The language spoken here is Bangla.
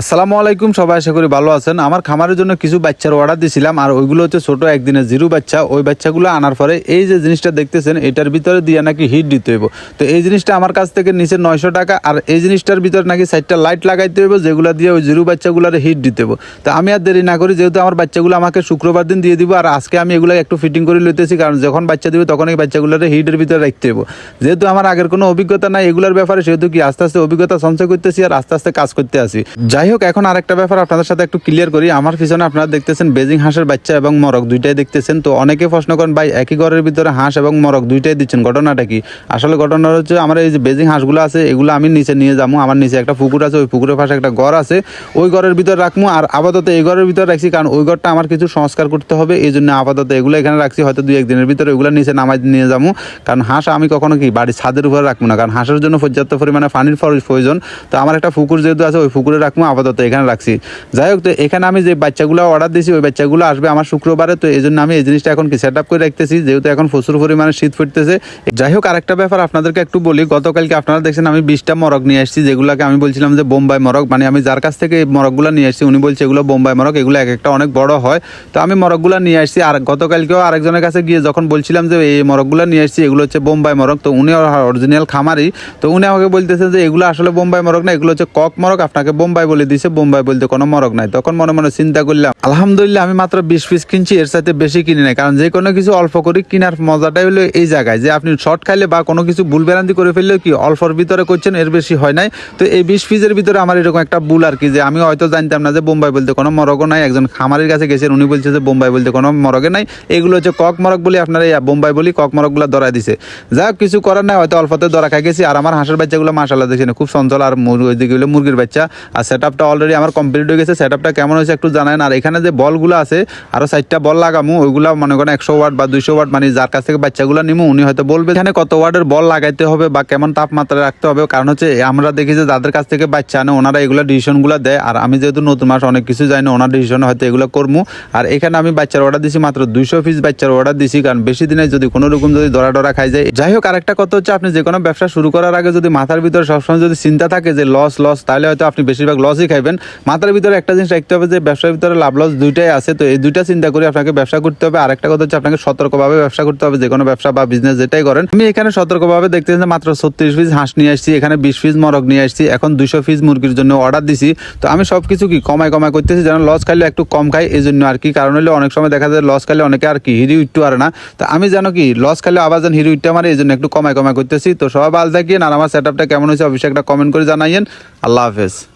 আসসালামু আলাইকুম, সবাই আশা করি ভালো আছেন। আমার খামারের জন্য কিছু বাচ্চার অর্ডার দিয়েছিলাম আর ওইগুলো হচ্ছে ছোটো একদিনের জিরো বাচ্চা। ওই বাচ্চাগুলো আনার পরে এই যে জিনিসটা দেখতেছেন, এটার ভিতরে দিয়ে নাকি হিট দিতে হইব। তো এই জিনিসটা আমার কাছ থেকে নিচে নয়শো টাকা, আর এই জিনিসটার ভিতরে নাকি সাইডটা লাইট লাগাইতে হইব, যেগুলো দিয়ে ওই জিরো বাচ্চাগুলোর হিট দিতে হইব। তো আমি আর দেরি না করি, যেহেতু আমার বাচ্চাগুলো আমাকে শুক্রবার দিন দিয়ে দিব, আর আজকে আমি এগুলো একটু ফিটিং করে লইতেছি, কারণ যখন বাচ্চা দিবে তখন এই বাচ্চাগুলোর হিটের ভিতরে রাখতে হইব। যেহেতু আমার আগের কোনো অভিজ্ঞতা নাই এগুলোর ব্যাপারে, সেহেতু কি আস্তে আস্তে অভিজ্ঞতা সঞ্চয় করতেছি, আর আস্তে আস্তে কাজ করতে আসি। যাই হোক, এখন আরেকটা ব্যাপার আপনাদের সাথে একটু ক্লিয়ার করি। আমার পিছনে আপনারা দেখতেছেন বেজিং হাঁসের বাচ্চা এবং মরক দুইটাই দেখতেছেন। তো অনেকে প্রশ্ন করেন, ভাই, একই ঘরের ভিতরে হাঁস এবং মরক দুইটাই দিচ্ছেন, ঘটনাটা কি? আসলে ঘটনা হচ্ছে, আমার এই যে বেজিং হাঁসগুলো আছে, এগুলো আমি নিচে নিয়ে যাব। আমার নিচে একটা পুকুর আছে, ওই পুকুরের পাশে একটা ঘর আছে। ওই ঘরের ভিতরে রাখব আর আপাতত এই ঘরের ভিতরে রাখছি, কারণ ওই ঘরটা আমার কিছু সংস্কার করতে হবে। এই জন্য আপাতত এগুলো এখানে রাখছি, হয়তো দুই একদিনের ভিতরে ওগুলো নিচে নামাই নিয়ে যাব। কারণ হাঁস আমি কখনো কি বাড়ির ছাদের উপরে রাখব না, কারণ হাঁসের জন্য পর্যাপ্ত পরিমাণে পানির প্রয়োজন। তো আমার একটা পুকুর যেহেতু আছে, ওই পুকুরে রাখব। আপাতত এখানে রাখছি। যাই হোক, তো এখানে আমি যে বাচ্চাগুলো অর্ডার দিয়েছি ওই বাচ্চাগুলো আসবে আমার শুক্রবারে। তো এই জন্য আমি এই জিনিসটা এখন কি সেট আপ করে রাখতেছি, যেহেতু এখন প্রচুর পরিমাণে শীত ফুটতেছে যাই হোক, আরেকটা ব্যাপার আপনাদেরকে একটু বলি, গতকালকে আপনারা দেখছেন আমি বিশটা মরক নিয়ে আসছি, যেগুলোকে আমি বলছিলাম যে বোম্বাই মরক মানে আমি যার কাছ থেকে মরকগুলো নিয়ে আসছি, উনি বলছে এগুলো বোম্বাই মরক এগুলো এক একটা অনেক বড় হয়। তো আমি মরকগুলো নিয়ে আসছি, আর গতকালকেও আরেকজনের কাছে গিয়ে যখন বলছিলাম যে এই মরকগুলো নিয়ে আসছি, এগুলো হচ্ছে বোম্বাই মরক তো উনি অরিজিনাল খামারি। তো উনি আমাকে বলতেছে যে এগুলো আসলে বোম্বাই মরক না, এগুলো হচ্ছে কক মরক আপনাকে বোম্বাই বলে দিছে, বোম্বাই বলতে কোনো মরক নাই। তখন মনে মনে চিন্তা করলাম, আলহামদুলিল্লাহ আমি মাত্র বিশ পিস কিনছি, এর সাথে বেশি কিনি নাই। কারণ যে কোনো কিছু অল্প করে কেনার মজাটাই হলো এই জায়গায়, যে আপনি শর্ট খাইলে বা কোনো কিছু ভুল বেরান্তি করে ফেললেও কি অল্পর ভিতরে করছেন, এর বেশি হয় নাই। তো এই বিশ পিসের ভিতরে আমার এরকম একটা ভুল আর কি, যে আমি হয়তো জানতাম না যে বোম্বাই বলতে কোনো মরগও নাই। একজন খামারের কাছে গেছেন, উনি বলছে যে বোম্বাই বলতে কোনো মরগে নাই। এগুলো হচ্ছে কক মরক বলি আপনারা এই বোম্বাই বলি কক মরকগুলো ধরাই দিছে। যা কিছু করার নাই, হয়তো অল্পতে ধরা খাই গেছি। আর আমার হাঁসের বাচ্চাগুলো মাসাল্লাহ দেখছেন খুব সঞ্চল আর মুর- ওইদিকে হলো মুরগির বাচ্চা। আর সেট আপটা অলরেডি আমার কমপ্লিট হয়ে গেছে সেট আপটা কেমন হয়েছে একটু জানান আর এখানে যে বলগুলো আছে, আরও চারটা বল লাগামু, ওইগুলো মনে করেন একশো ওয়াট বা দুইশো ওয়াট মানে যার কাছ থেকে বাচ্চাগুলো নিমু, উনি হয়তো বলবে এখানে কত ওয়ার্ডের বল লাগাইতে হবে বা কেমন তাপমাত্রা রাখতে হবে। কারণ হচ্ছে, আমরা দেখি যে যাদের কাছ থেকে বাচ্চা আনে, ওনারা এগুলো ডিসিশনগুলো দেয়। আর আমি যেহেতু নতুন মাস অনেক কিছু জানি, ওনার ডিসিশন হয়তো এগুলো করব আর এখানে আমি বাচ্চার অর্ডার দিছি মাত্র দুইশো পিস বাচ্চার অর্ডার দিছি, কারণ বেশি দিনে যদি কোনো রকম যদি দরা ডরা খাই যায়। যাই হোক, আরেকটা কথা হচ্ছে, আপনি যে কোনো ব্যবসা শুরু করার আগে যদি মাথার ভিতরে সবসময় যদি চিন্তা থাকে যে লস লস তাহলে হয়তো আপনি বেশিরভাগ লসই খাইবেন। মাথার ভিতরে একটা জিনিস রাখতে হবে যে, ব্যবসার ভিতরে লাভ লস দুইটাই আছে। তো এই দুইটা চিন্তা করে আপনাকে ব্যবসা করতে হবে। আরেকটা কথা হচ্ছে আপনাকে সতর্কভাবে ব্যবসা করতে হবে। যে কোনো ব্যবসা বা বিজনেস যেটাই করেন। আমি এখানে সতর্কভাবে দেখতেছি যে, মাত্র ছত্রিশ পিস হাঁস নিয়ে আসছি। এখানে বিশ পিস মরক নিয়ে আসছি। এখন দুইশো পিস মুরগির জন্য অর্ডার দিছি। তো আমি সবকিছু কি কমাই কমাই করতেছি? যেন লস খাইলে একটু কম খাই এই জন্য আর কি। কারণ হলে অনেক সময় দেখা যায় লস খাইলে অনেকে আর কি হিরো ইট্টু আর না। তো আমি জানো কি লস খাইলে আবার যেন হিরো ইট্টু আমার এই জন্য একটু কমাই কমাই করতেছি। তো সবাই ভালো থাকিয়েন আর আমার সেট আপটা কেমন হয়েছে অবশ্যই একটা কমেন্ট করে জানাইয়েন। আল্লাহ হাফেজ।